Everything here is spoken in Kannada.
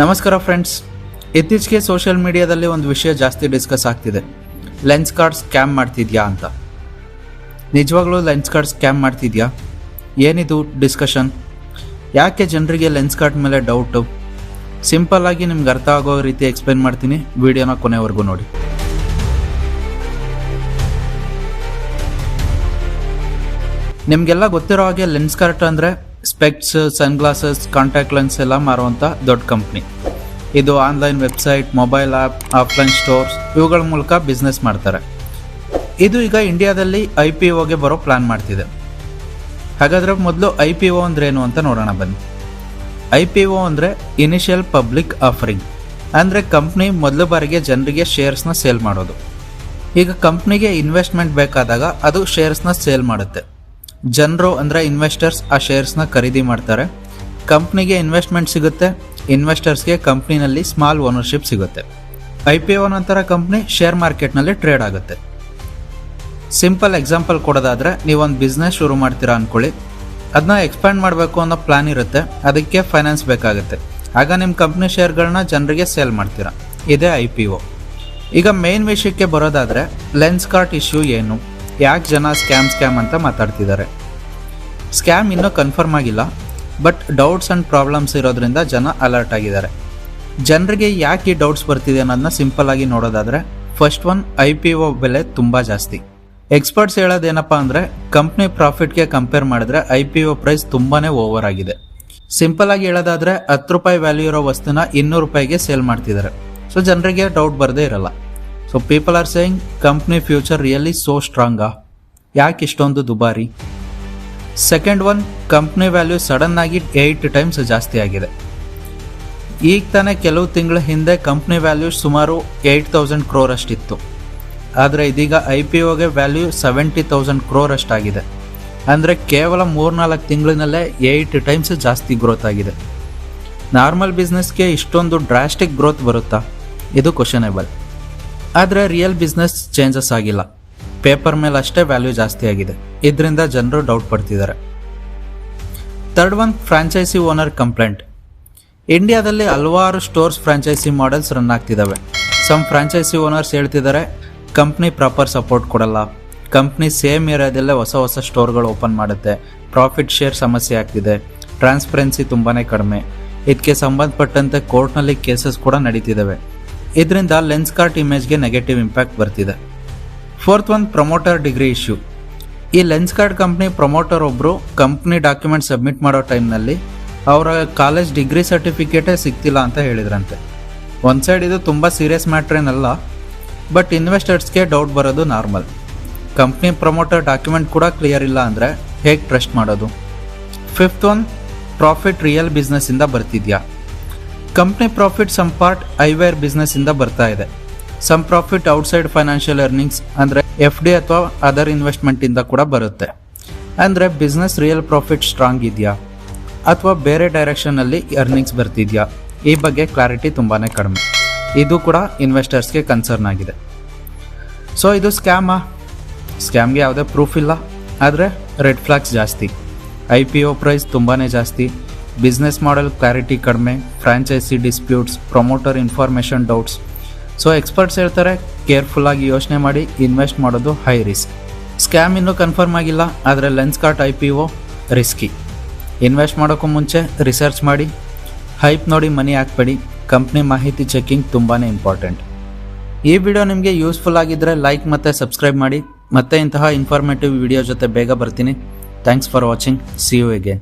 ನಮಸ್ಕಾರ ಫ್ರೆಂಡ್ಸ್ ಇತ್ತೀಚೆಗೆ ಸೋಷಿಯಲ್ ಮೀಡಿಯಾದಲ್ಲಿ ಒಂದು ವಿಷಯ ಜಾಸ್ತಿ ಡಿಸ್ಕಸ್ ಆಗ್ತಿದೆ. ಲೆನ್ಸ್ ಕಾರ್ಡ್ ಸ್ಕ್ಯಾಮ್ ಮಾಡ್ತಿದ್ಯಾ ಅಂತ. ನಿಜವಾಗ್ಲೂ ಲೆನ್ಸ್ ಕಾರ್ಡ್ ಸ್ಕ್ಯಾಮ್ ಮಾಡ್ತಿದ್ಯಾ? ಏನಿದು ಡಿಸ್ಕಷನ್ ಯಾಕೆ ಜನರಿಗೆ ಲೆನ್ಸ್ ಕಾರ್ಡ್ ಮೇಲೆ ಡೌಟು ಸಿಂಪಲ್ ಆಗಿ ನಿಮ್ಗೆ ಅರ್ಥ ಆಗೋ ರೀತಿ ಎಕ್ಸ್ಪ್ಲೈನ್ ಮಾಡ್ತೀನಿ. ವಿಡಿಯೋನ ಕೊನೆವರೆಗೂ ನೋಡಿ. ನಿಮಗೆಲ್ಲ ಗೊತ್ತಿರೋ ಹಾಗೆ ಲೆನ್ಸ್ ಕಾರ್ಟ್ ಅಂದರೆ ಸ್ಪೆಕ್ಸ್ ಸನ್ಗ್ಲಾಸಸ್ ಕಾಂಟ್ಯಾಕ್ಟ್ ಲೆನ್ಸ್ ಎಲ್ಲ ಮಾರುವಂಥ ದೊಡ್ಡ ಕಂಪ್ನಿ ಇದು online website mobile app offline stores ಇವುಗಳ ಮೂಲಕ ಬಿಸ್ನೆಸ್ ಮಾಡ್ತಾರೆ. ಇದು ಈಗ ಇಂಡಿಯಾದಲ್ಲಿ ಐ ಪಿ ಒಗೆ ಬರೋ ಪ್ಲಾನ್ ಮಾಡ್ತಿದೆ. ಹಾಗಾದ್ರೆ ಮೊದಲು ಐ ಪಿ ಒ ಅಂದ್ರೆ ಏನು ಅಂತ ನೋಡೋಣ ಬನ್ನಿ. ಐ ಪಿ ಒ ಅಂದರೆ ಇನಿಷಿಯಲ್ ಪಬ್ಲಿಕ್ ಆಫರಿಂಗ್ ಅಂದರೆ ಕಂಪ್ನಿ ಮೊದಲ ಬಾರಿಗೆ ಜನರಿಗೆ ಶೇರ್ಸ್ನ ಸೇಲ್ ಮಾಡೋದು. ಈಗ ಕಂಪ್ನಿಗೆ ಇನ್ವೆಸ್ಟ್ಮೆಂಟ್ ಬೇಕಾದಾಗ ಅದು ಶೇರ್ಸ್ನ ಸೇಲ್ ಮಾಡುತ್ತೆ. ಜನರು ಅಂದರೆ ಇನ್ವೆಸ್ಟರ್ಸ್ ಆ ಶೇರ್ಸ್ನ ಖರೀದಿ ಮಾಡ್ತಾರೆ. ಕಂಪ್ನಿಗೆ ಇನ್ವೆಸ್ಟ್ಮೆಂಟ್ ಸಿಗುತ್ತೆ ಇನ್ವೆಸ್ಟರ್ಸ್ಗೆ ಕಂಪ್ನಿನಲ್ಲಿ ಸ್ಮಾಲ್ ಓನರ್ಶಿಪ್ ಸಿಗುತ್ತೆ. ಐ ಪಿ ಒ ನಂತರ ಕಂಪ್ನಿ ಶೇರ್ ಮಾರ್ಕೆಟ್ನಲ್ಲಿ ಟ್ರೇಡ್ ಆಗುತ್ತೆ. ಸಿಂಪಲ್ ಎಕ್ಸಾಂಪಲ್ ಕೊಡೋದಾದರೆ, ನೀವೊಂದು ಬಿಸ್ನೆಸ್ ಶುರು ಮಾಡ್ತೀರಾ ಅಂದ್ಕೊಳ್ಳಿ ಅದನ್ನ ಎಕ್ಸ್ಪ್ಯಾಂಡ್ ಮಾಡಬೇಕು ಅನ್ನೋ ಪ್ಲಾನ್ ಇರುತ್ತೆ, ಅದಕ್ಕೆ ಫೈನಾನ್ಸ್ ಬೇಕಾಗುತ್ತೆ. ಆಗ ನಿಮ್ಮ ಕಂಪ್ನಿ ಶೇರ್ಗಳನ್ನ ಜನರಿಗೆ ಸೇಲ್ ಮಾಡ್ತೀರಾ. ಇದೇ ಐ ಪಿ ಒ ಈಗ ಮೇನ್ ವಿಷಯಕ್ಕೆ ಬರೋದಾದರೆ ಲೆನ್ಸ್ ಕಾರ್ಟ್ ಇಶ್ಯೂ ಏನು? ಯಾಕೆ ಜನ ಸ್ಕ್ಯಾಮ್ ಸ್ಕ್ಯಾಮ್ ಅಂತ ಮಾತಾಡ್ತಿದ್ದಾರೆ? ಸ್ಕ್ಯಾಮ್ ಇನ್ನೂ ಕನ್ಫರ್ಮ್ ಆಗಿಲ್ಲ ಬಟ್ ಡೌಟ್ಸ್ ಆ್ಯಂಡ್ ಪ್ರಾಬ್ಲಮ್ಸ್ ಇರೋದ್ರಿಂದ ಜನ ಅಲರ್ಟ್ ಆಗಿದ್ದಾರೆ. ಜನರಿಗೆ ಯಾಕೆ ಈ ಡೌಟ್ಸ್ ಬರ್ತಿದೆ ಅನ್ನೋದನ್ನ ಸಿಂಪಲ್ ಆಗಿ ನೋಡೋದಾದರೆ first one I P O ಬೆಲೆ ತುಂಬ ಜಾಸ್ತಿ. ಎಕ್ಸ್ಪರ್ಟ್ಸ್ ಹೇಳೋದೇನಪ್ಪ ಅಂದರೆ ಕಂಪ್ನಿ ಪ್ರಾಫಿಟ್ಗೆ ಕಂಪೇರ್ ಮಾಡಿದ್ರೆ ಐ ಪಿ ಒ ಪ್ರೈಸ್ ತುಂಬಾ ಓವರ್ ಆಗಿದೆ. ಸಿಂಪಲ್ ಆಗಿ ಹೇಳೋದಾದ್ರೆ, ಹತ್ತು ರೂಪಾಯಿ ವ್ಯಾಲ್ಯೂ ಇರೋ ವಸ್ತುನ ಇನ್ನೂರು ರೂಪಾಯಿಗೆ ಸೇಲ್ ಮಾಡ್ತಿದ್ದಾರೆ. ಸೊ ಜನರಿಗೆ ಡೌಟ್ ಬರದೇ ಇರಲ್ಲ. So people are saying company future really so ಸ್ಟ್ರಾಂಗಾ ಯಾಕೆ ಇಷ್ಟೊಂದು ದುಬಾರಿ? Second one company value sudden ಆಗಿ ಏಯ್ಟ್ ಟೈಮ್ಸ್ ಜಾಸ್ತಿ ಆಗಿದೆ. ಈಗ ತಾನೇ ಕೆಲವು ತಿಂಗಳ ಹಿಂದೆ ಕಂಪ್ನಿ ವ್ಯಾಲ್ಯೂ ಸುಮಾರು ಏಯ್ಟ್ ತೌಸಂಡ್ ಕ್ರೋರ್ ಅಷ್ಟಿತ್ತು. ಆದರೆ ಇದೀಗ ಐ ಪಿ ಒಗೆ ವ್ಯಾಲ್ಯೂ ಸೆವೆಂಟಿ ತೌಸಂಡ್ ಕ್ರೋರ್ ಅಷ್ಟಾಗಿದೆ. ಅಂದರೆ ಕೇವಲ ಮೂರ್ನಾಲ್ಕು ತಿಂಗಳಿನಲ್ಲೇ ಏಯ್ಟ್ ಟೈಮ್ಸ್ ಜಾಸ್ತಿ ಗ್ರೋತ್ ಆಗಿದೆ. ನಾರ್ಮಲ್ ಬಿಸ್ನೆಸ್ಗೆ ಇಷ್ಟೊಂದು ಡ್ರಾಸ್ಟಿಕ್ ಗ್ರೋತ್ ಬರುತ್ತಾ? ಇದು ಕ್ವಶನೇಬಲ್ ಆದರೆ ರಿಯಲ್ ಬಿಸ್ನೆಸ್ ಚೇಂಜಸ್ ಆಗಿಲ್ಲ. ಪೇಪರ್ ಮೇಲೆ ಅಷ್ಟೇ ವ್ಯಾಲ್ಯೂ ಜಾಸ್ತಿ ಆಗಿದೆ. ಇದರಿಂದ ಜನರು doubt ಪಡ್ತಿದ್ದಾರೆ. Third one franchise owner complaint ಇಂಡಿಯಾದಲ್ಲಿ ಹಲವಾರು ಸ್ಟೋರ್ಸ್ ಫ್ರಾಂಚೈಸಿ ಮಾಡೆಲ್ಸ್ ರನ್ ಆಗ್ತಿದ್ದಾವೆ. ಸಮ್ ಫ್ರಾಂಚೈಸಿ ಓನರ್ಸ್ ಹೇಳ್ತಿದ್ದಾರೆ ಕಂಪ್ನಿ ಪ್ರಾಪರ್ ಸಪೋರ್ಟ್ ಕೊಡಲ್ಲ. ಕಂಪ್ನಿ ಸೇಮ್ ಏರಿಯಾದಲ್ಲೇ ಹೊಸ ಹೊಸ ಸ್ಟೋರ್ಗಳು ಓಪನ್ ಮಾಡುತ್ತೆ. ಪ್ರಾಫಿಟ್ ಶೇರ್ ಸಮಸ್ಯೆ ಆಗ್ತಿದೆ. ಟ್ರಾನ್ಸ್ಪರೆನ್ಸಿ ತುಂಬಾ ಕಡಿಮೆ. ಇದಕ್ಕೆ ಸಂಬಂಧಪಟ್ಟಂತೆ ಕೋರ್ಟ್ನಲ್ಲಿ ಕೇಸಸ್ ಕೂಡ ನಡೀತಿದ್ದಾವೆ. ಇದರಿಂದ ಲೆನ್ಸ್ ಕಾರ್ಟ್ ಇಮೇಜ್ಗೆ ನೆಗೆಟಿವ್ ಇಂಪ್ಯಾಕ್ಟ್ ಬರ್ತಿದೆ. Fourth one promoter degree issue ಈ ಲೆನ್ಸ್ ಕಾರ್ಡ್ ಕಂಪ್ನಿ ಪ್ರಮೋಟರ್ ಒಬ್ಬರು ಕಂಪ್ನಿ ಡಾಕ್ಯುಮೆಂಟ್ ಸಬ್ಮಿಟ್ ಮಾಡೋ ಟೈಮ್ನಲ್ಲಿ ಅವರ ಕಾಲೇಜ್ ಡಿಗ್ರಿ ಸರ್ಟಿಫಿಕೇಟೇ ಸಿಗ್ತಿಲ್ಲ ಅಂತ ಹೇಳಿದ್ರಂತೆ. ಒಂದು ಸೈಡ್ ಇದು ತುಂಬ ಸೀರಿಯಸ್ ಮ್ಯಾಟ್ರ್ ಏನಲ್ಲ ಬಟ್ ಇನ್ವೆಸ್ಟರ್ಸ್ಗೆ ಡೌಟ್ ಬರೋದು ನಾರ್ಮಲ್ ಕಂಪ್ನಿ ಪ್ರಮೋಟರ್ ಡಾಕ್ಯುಮೆಂಟ್ ಕೂಡ ಕ್ಲಿಯರ್ ಇಲ್ಲ ಅಂದರೆ ಹೇಗೆ ಟ್ರಸ್ಟ್ ಮಾಡೋದು? ಫಿಫ್ತ್ ಒನ್ ಪ್ರಾಫಿಟ್ ರಿಯಲ್ ಬಿಸ್ನೆಸ್ಸಿಂದ ಬರ್ತಿದ್ಯಾ? Company profit some part eyewear ಬಿಸ್ನೆಸ್ಸಿಂದ ಬರ್ತಾ ಇದೆ. Some profit outside financial earnings ಅಂದರೆ ಎಫ್ ಡಿ ಅಥವಾ ಅದರ್ ಇನ್ವೆಸ್ಟ್ಮೆಂಟಿಂದ ಕೂಡ ಬರುತ್ತೆ. ಅಂದರೆ ಬಿಸ್ನೆಸ್ ರಿಯಲ್ ಪ್ರಾಫಿಟ್ ಸ್ಟ್ರಾಂಗ್ ಇದೆಯಾ? ಅಥವಾ ಬೇರೆ ಡೈರೆಕ್ಷನಲ್ಲಿ ಅರ್ನಿಂಗ್ಸ್ ಬರ್ತಿದೆಯಾ? ಈ ಬಗ್ಗೆ ಕ್ಲಾರಿಟಿ ತುಂಬಾ ಕಡಿಮೆ. ಇದು ಕೂಡ ಇನ್ವೆಸ್ಟರ್ಸ್ಗೆ ಕನ್ಸರ್ನ್ ಆಗಿದೆ. ಸೊ ಇದು ಸ್ಕ್ಯಾಮಾ ಸ್ಕ್ಯಾಮ್ಗೆ ಯಾವುದೇ ಪ್ರೂಫ್ ಇಲ್ಲ. ಆದರೆ ರೆಡ್ ಫ್ಲಾಗ್ಸ್ ಜಾಸ್ತಿ. ಐ ಪಿ ಒ ಪ್ರೈಸ್ ತುಂಬಾ ಜಾಸ್ತಿ. ಬಿಸ್ನೆಸ್ ಮಾಡೆಲ್ ಕ್ಲಾರಿಟಿ ಕಡಿಮೆ franchise disputes promoter information doubts so experts ಹೇಳ್ತಾರೆ ಕೇರ್ಫುಲ್ಲಾಗಿ ಯೋಚನೆ ಮಾಡಿ ಇನ್ವೆಸ್ಟ್ ಮಾಡೋದು ಹೈ ರಿಸ್ಕ್ ಸ್ಕ್ಯಾಮ್ ಇನ್ನೂ ಕನ್ಫರ್ಮ್ ಆಗಿಲ್ಲ, ಆದರೆ Lenskart I P O risky invest ಮಾಡೋಕ್ಕೂ ಮುಂಚೆ ರಿಸರ್ಚ್ ಮಾಡಿ ಹೈಪ್ ನೋಡಿ ಮನಿ ಹಾಕ್ಬೇಡಿ. ಕಂಪ್ನಿ ಮಾಹಿತಿ ಚೆಕಿಂಗ್ ತುಂಬಾ ಇಂಪಾರ್ಟೆಂಟ್ ಈ ವಿಡಿಯೋ ನಿಮಗೆ ಯೂಸ್ಫುಲ್ ಆಗಿದ್ದರೆ ಲೈಕ್ ಮತ್ತು ಸಬ್ಸ್ಕ್ರೈಬ್ ಮಾಡಿ. ಮತ್ತೆ ಇಂತಹ ಇನ್ಫಾರ್ಮೇಟಿವ್ ವಿಡಿಯೋ ಜೊತೆ ಬೇಗ ಬರ್ತೀನಿ. Thanks for watching see you again